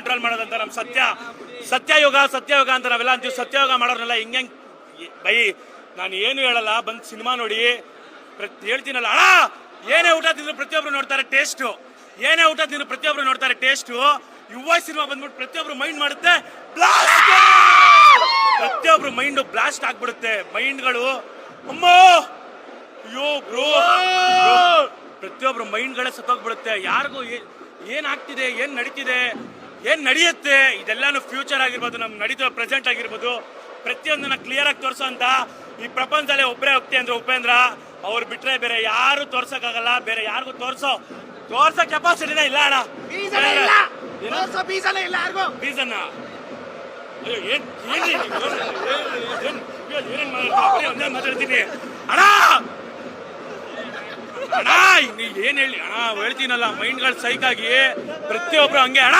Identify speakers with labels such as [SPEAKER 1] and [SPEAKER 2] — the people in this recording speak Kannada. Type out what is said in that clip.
[SPEAKER 1] ಕಂಟ್ರೋಲ್ ಮಾಡೋದಂತ ನಮ್ಮ ಸತ್ಯ. ಸತ್ಯಯುಗ ಸತ್ಯಯುಗ ಅಂತ ನಾವೆಲ್ಲ ಅಂತೀವಿ. ಸತ್ಯಯುಗ ಮಾಡೋರ್ನೆಲ್ಲ ಹಿಂಗೆ ಬೈ, ನಾನು ಏನು ಹೇಳಲ್ಲ, ಬಂದು ಸಿನಿಮಾ ನೋಡಿ. ಪ್ರತಿ, ಹೇಳ್ತೀನಲ್ಲ, ಅಣ್ಣ, ಏನೇ ಊಟ ತಿಂದ್ರು ಪ್ರತಿಯೊಬ್ರು ನೋಡ್ತಾರೆ ಟೇಸ್ಟು. ಏನೇ ಊಟ ತಿಂದ್ರು ಪ್ರತಿಯೊಬ್ರು ನೋಡ್ತಾರೆ ಟೇಸ್ಟು. ಯುವ ಸಿನಿಮಾ ಬಂದ್ಬಿಟ್ಟು ಪ್ರತಿಯೊಬ್ರು ಮೈಂಡ್ ಮಾಡುತ್ತೆ ಬ್ಲಾಸ್ಟ್ ಪ್ರತಿಯೊಬ್ರು ಮೈಂಡು ಬ್ಲಾಸ್ಟ್ ಆಗ್ಬಿಡುತ್ತೆ. ಮೈಂಡ್ಗಳು, ಅಮ್ಮ! ಅಯ್ಯೋ, ಬ್ರೋ! ಪ್ರತಿಯೊಬ್ರು ಮೈಂಡ್ಗಳೇ ಸತ್ತೋಗ್ಬಿಡುತ್ತೆ. ಯಾರಿಗೂ ಏನಾಗ್ತಿದೆ, ಏನು ನಡೀತಿದೆ ಏನ್ ನಡೆಯುತ್ತೆ? ಇದೆಲ್ಲಾನು ಫ್ಯೂಚರ್ ಆಗಿರ್ಬೋದು ನಮ್ಮ ನಡೀತಿರೋ ಪ್ರೆಸೆಂಟ್ ಆಗಿರ್ಬೋದು. ಪ್ರತಿಯೊಂದನ್ನ ಕ್ಲಿಯರ್ ಆಗಿ ತೋರಿಸೋಂತ ಅಂತ ಈ ಪ್ರಪಂಚದಲ್ಲೇ ಒಬ್ಬರೇ ಹೋಗ್ತಿ ಅಂದ್ರೆ ಉಪೇಂದ್ರ. ಅವ್ರು ಬಿಟ್ರೆ ಬೇರೆ ಯಾರು ತೋರ್ಸಕ್ಕಾಗಲ್ಲ ಬೇರೆ ಯಾರಿಗೂ ತೋರ್ಸೋ ತೋರ್ಸೋ ಕೆಪಾಸಿಟಿನೇ ಇಲ್ಲ ಅಣ್ಣ. ಬೀಸನ್ನ ಅಯ್ಯೋ ಏನ್ ಮಾತಾಡ್ತೀನಿ. ಅಣ್ಣ! ಅಣ್ಣ ಏನ್ ಹೇಳಿ? ಅಣ್ಣ ಹೇಳ್ತೀನಲ್ಲ ಮೈಂಡ್ಗಳು ಸೈಕ್ ಆಗಿ ಪ್ರತಿಯೊಬ್ರು ಹಂಗೆ. ಅಣ್ಣ!